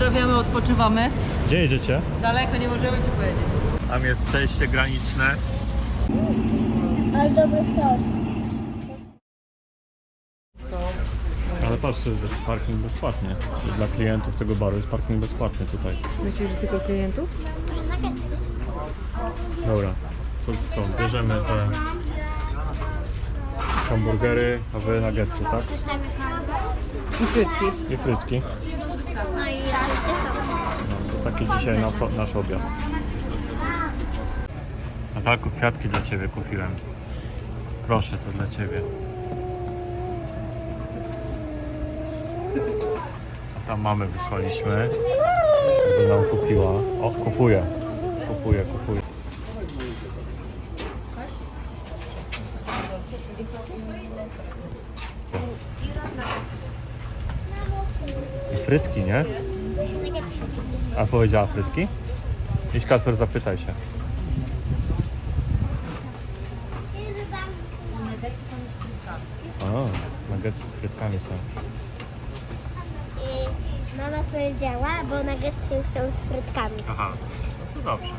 Pozdrawiamy, odpoczywamy. Gdzie jedziecie? Daleko nie możemy ci powiedzieć. Tam jest przejście graniczne. Ale dobry sos. Ale patrz, jest parking bezpłatnie. Czyli Dla klientów tego baru jest parking bezpłatny tutaj. Myślisz, że tylko klientów? Dobra, to co? Bierzemy te hamburgery, a wy nuggetsy, tak? I frytki. I frytki. No i oczywiście sos. No, to taki dzisiaj nas, nasz obiad. Natalku, kwiatki dla Ciebie kupiłem. Proszę, to dla Ciebie. A tam mamy wysłaliśmy, żeby nam kupiła. O, kupuję. Kupuję, kupuję. I frytki, nie? A powiedziała frytki? Idź Kasper, zapytaj się. O, nuggetsy z frytkami są. Mama powiedziała, bo nuggetsy są z frytkami. Aha, no to dobrze.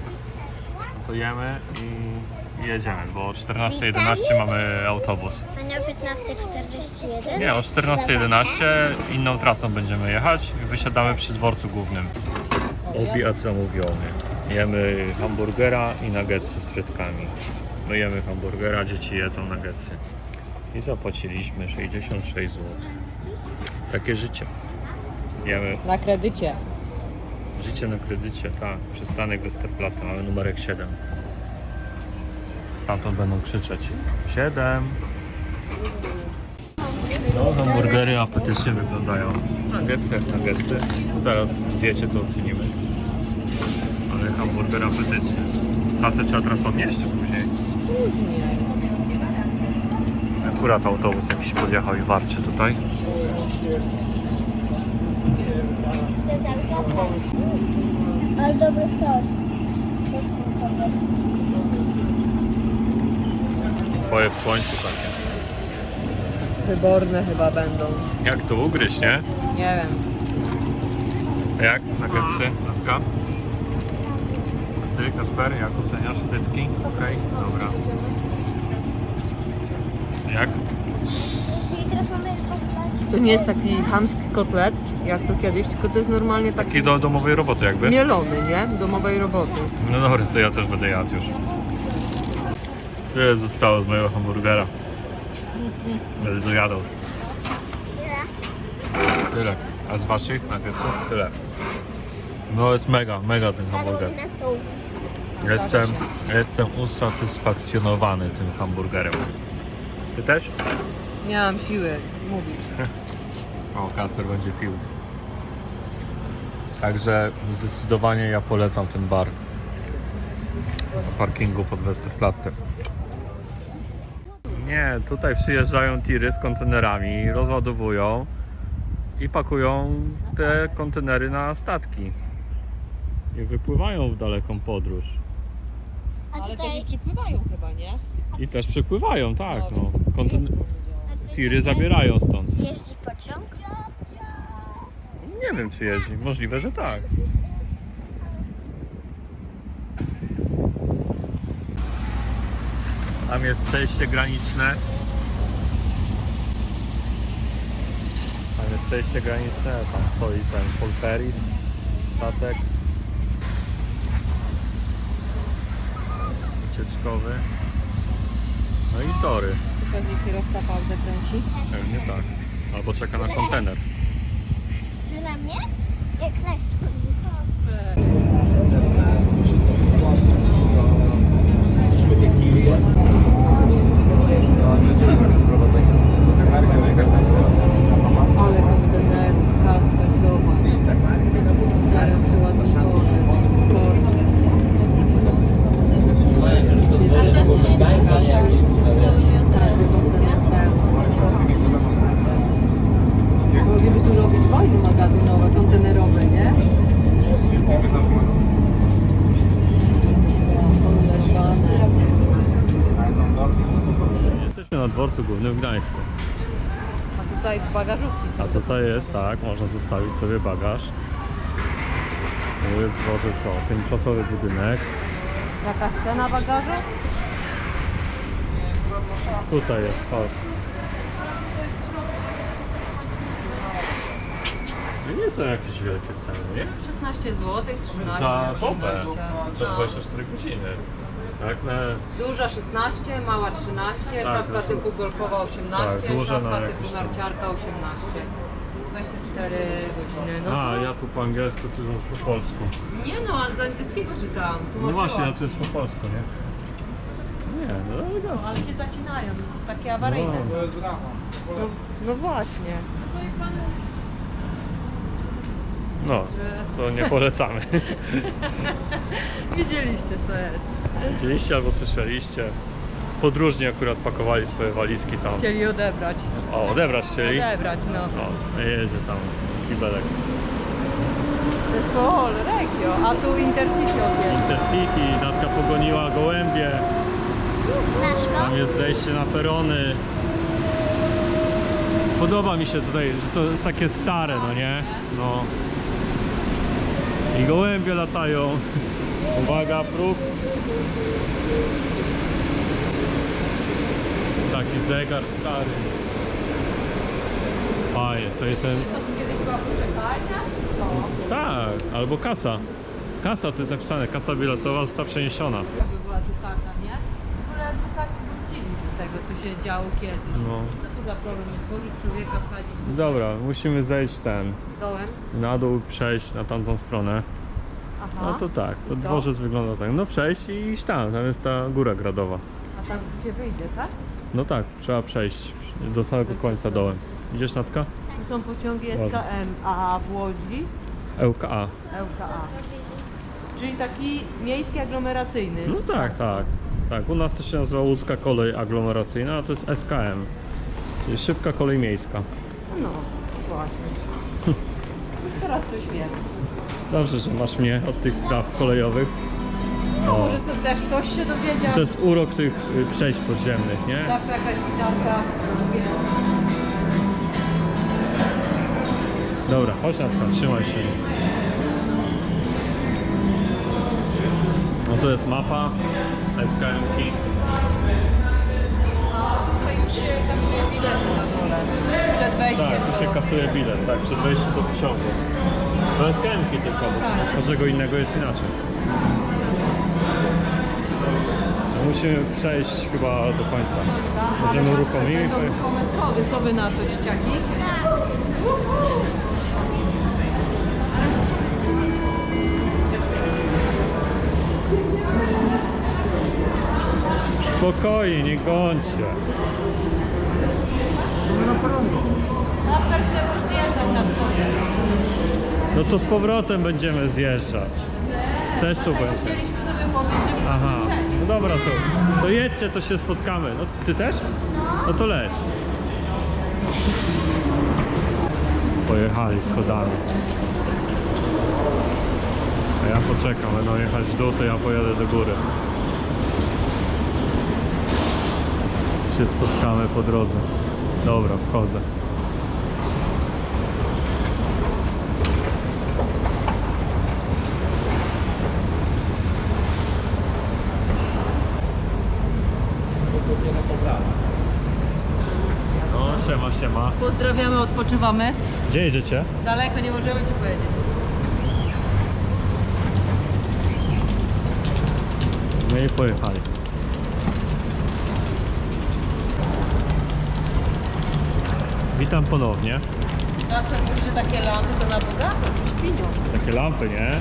No to jemy i jedziemy, bo o 14.11 mamy autobus. A nie o 15.41? Nie, o 14.11 inną trasą będziemy jechać i wysiadamy przy dworcu głównym. Obiad zamówiony. Jemy hamburgera i nuggetsy z frytkami. My jemy hamburgera, dzieci jedzą nuggetsy. I zapłaciliśmy 66 zł. Takie życie. Jemy Na kredycie. życie na kredycie, tak. Przystanek Westerplatte, mamy numerek 7. Stamtąd będą krzyczeć 7. No, hamburgery apetycznie wyglądają. Nuggetsy jak nuggetsy. Zaraz zjecie, to ocenimy. Ale hamburger apetycznie. Tacę trzeba teraz odnieść później. Akurat autobus jakiś podjechał i warczy tutaj. Kapę. Ale dobry sos. Twoje w słońcu takie. Wyborne chyba będą. Jak to ugryźć, nie? Nie wiem. Jak? Nuggetsy? Natka? A ty, Kasper, jak oceniasz frytki? Okej, dobra. Jak? Czyli teraz mamy oglądać... To nie jest taki chamski kotlet, jak to kiedyś, tylko to jest normalnie taki Taki do domowej roboty jakby? mielony, nie? Domowej roboty. No dobra, to ja też będę jadł już. Tyle zostało z mojego hamburgera. Będę dojadał. Tyle. A z waszych nuggetsów? Tyle. No jest mega, mega ten hamburger. Jestem, jestem usatysfakcjonowany tym hamburgerem. Ty też? Nie mam siły mówić. O, Kasper będzie pił. Także zdecydowanie ja polecam ten bar na parkingu pod Westerplatte. Nie, tutaj przyjeżdżają tiry z kontenerami, rozładowują i pakują te kontenery na statki. I wypływają w daleką podróż. A Ale tutaj... też przypływają chyba, nie? I też przypływają, tak. No. więc Konten- tiry zabierają stąd. Jeździ pociąg? Nie wiem czy jeździ. Możliwe, że tak. Tam jest przejście graniczne. Tam jest przejście graniczne, tam stoi ten Polteris, statek. Ucieczkowy. No i tory. Czy pewnie kierowca pauzę kręci? Pewnie tak. Albo czeka na kontener. Że na mnie? Jak lekko. Dworcu głównym w Gdańsku. A tutaj bagażówki. A tutaj jest tak, można zostawić sobie bagaż. Tu jest dworzec, co? Tymczasowy budynek. Jaka scena bagażu? Tutaj jest, patrz. To nie są jakieś wielkie ceny, nie? 16 zł, 13, Za dobę, 18. za No. 24 godziny. Tak, na... Duża 16, mała 13, Tak, szafka no to- typu golfowa 18, tak, duże na szafka typu narciarka 18. 24 godziny. No, A, ja tu po angielsku, ty tu po polsku. Nie no, ale z angielskiego czytałam. No właśnie, a tu jest po polsku, nie? Nie, no No, elegancko. ale się zacinają, no, to takie awaryjne No. są. No, no właśnie. No, to nie polecamy. Widzieliście co jest. Widzieliście albo słyszeliście? Podróżni akurat pakowali swoje walizki tam. Chcieli odebrać. O, odebrać chcieli? Odebrać, no. O, jedzie tam kibelek. To jest Kool, Regio, a tu Intercity odjeżdża. Intercity, Natka pogoniła gołębie. Znasz go? Tam jest zejście na perony. Podoba mi się tutaj, że to jest takie stare, no nie? No. I gołębie latają. Uwaga, próg. Taki zegar stary. Fajnie, to jest ten... Tak, albo kasa. Kasa, to jest napisane, kasa biletowa została przeniesiona. Jakby była tu kasa, nie? W ogóle jakby tak wrócili do tego, co się działo kiedyś. No. Co to za problem? Otworzyć człowieka, wsadzić Dobra, musimy zejść ten, dołem? na dół, przejść na tamtą stronę. Aha. No to tak, to I co? dworzec wygląda tak. No przejść i iść tam, tam jest ta góra gradowa. A tam się wyjdzie, tak? No tak, trzeba przejść do samego końca dołem. Idziesz Natka? Tu są pociągi Ładnie. SKM, a w Łodzi LKA. LKA. Czyli taki miejski aglomeracyjny. No tak, tak. Tak, u nas to się nazywa łódzka kolej aglomeracyjna, a to jest SKM. Czyli szybka kolej miejska. No, właśnie. Teraz coś wiem. Dobrze, że masz mnie od tych spraw kolejowych. No, może to też ktoś się dowiedział. To jest urok tych y, przejść podziemnych, nie? Zawsze jakaś gitarka. wie. Dobra, chodź Natka, trzymaj się. No to jest mapa SKM-ki. A tutaj już się kasuje bilety. Przed wejściem Tak, tu się do... kasuje bilet, tak, przed wejściem do pociągu. To jest KM-ki tylko, bo Tak. każdego innego jest inaczej. Musimy przejść chyba do końca. Możemy Ale uruchomimy. Będą ruchome schody. Co wy na to, dzieciaki? Spokojnie, nie gońcie. Kasper chce już zjeżdżać na schody. No to z powrotem będziemy zjeżdżać. Też tu Dlatego będzie. chcieliśmy sobie powiedzieć, Aha, no dobra, to, to jedźcie, to się spotkamy. No ty też? No to leć. Pojechali schodami. A ja poczekam, będą jechać w dół, to ja pojadę do góry. Się spotkamy po drodze. Dobra, wchodzę. No, siema, siema. Pozdrawiamy, odpoczywamy. Gdzie jedziecie? Daleko nie możemy ci powiedzieć. No i pojechali. Witam ponownie. Kasper mówi, że takie lampy to na bogato, coś pieniądz. Takie lampy, nie?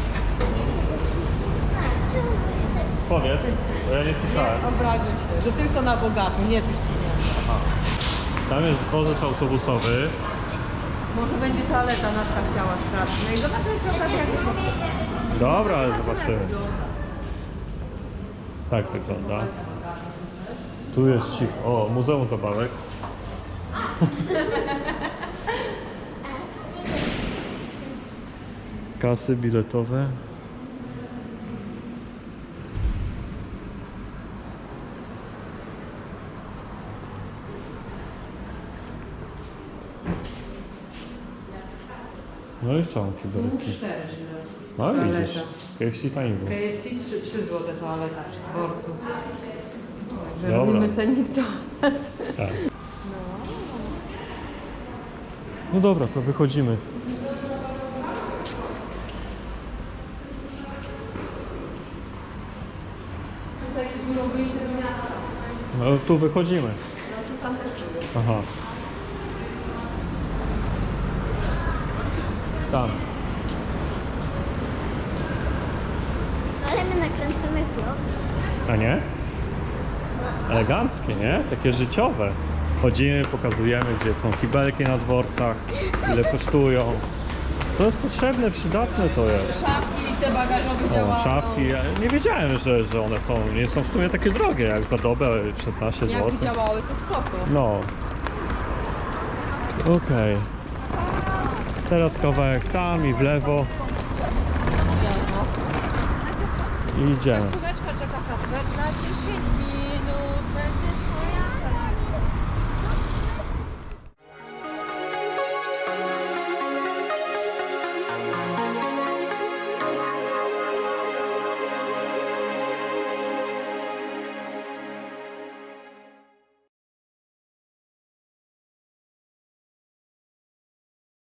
Powiedz, bo ja nie słyszałem. Nie, obraził się, że tylko na bogato, nie coś. Aha. Tam jest dworzec autobusowy. Może będzie toaleta, Natka chciała sprawdzić. No i zobaczymy, co tam jak Dobra, ale zobaczymy. Tak wygląda. Tu jest cicho. O, Muzeum Zabawek. Kasy biletowe. No i są kibelki. No widzisz, KFC taniej było. KFC 3, 3 zł toaleta przy dworcu. Także Dobra. robimy cennik to. Tak. No dobra, to wychodzimy. Tutaj jest dużo wyjście do miasta. No tu wychodzimy. No tu tam też jest. Aha. Tam. Ale my nakręcamy vlog. A nie? Eleganckie, nie? Takie życiowe. Chodzimy, pokazujemy, gdzie są kibelki na dworcach, ile kosztują. To jest potrzebne, przydatne to jest. Szafki te bagażowe O, działają. szafki. Ja nie wiedziałem, że, że one są, nie są w sumie takie drogie, jak za dobę 16 zł. Jakby działały, to spoko. No. Okej. Teraz kawałek tam i w lewo i idziemy. Taksóweczka czeka Kasper za 10 minut.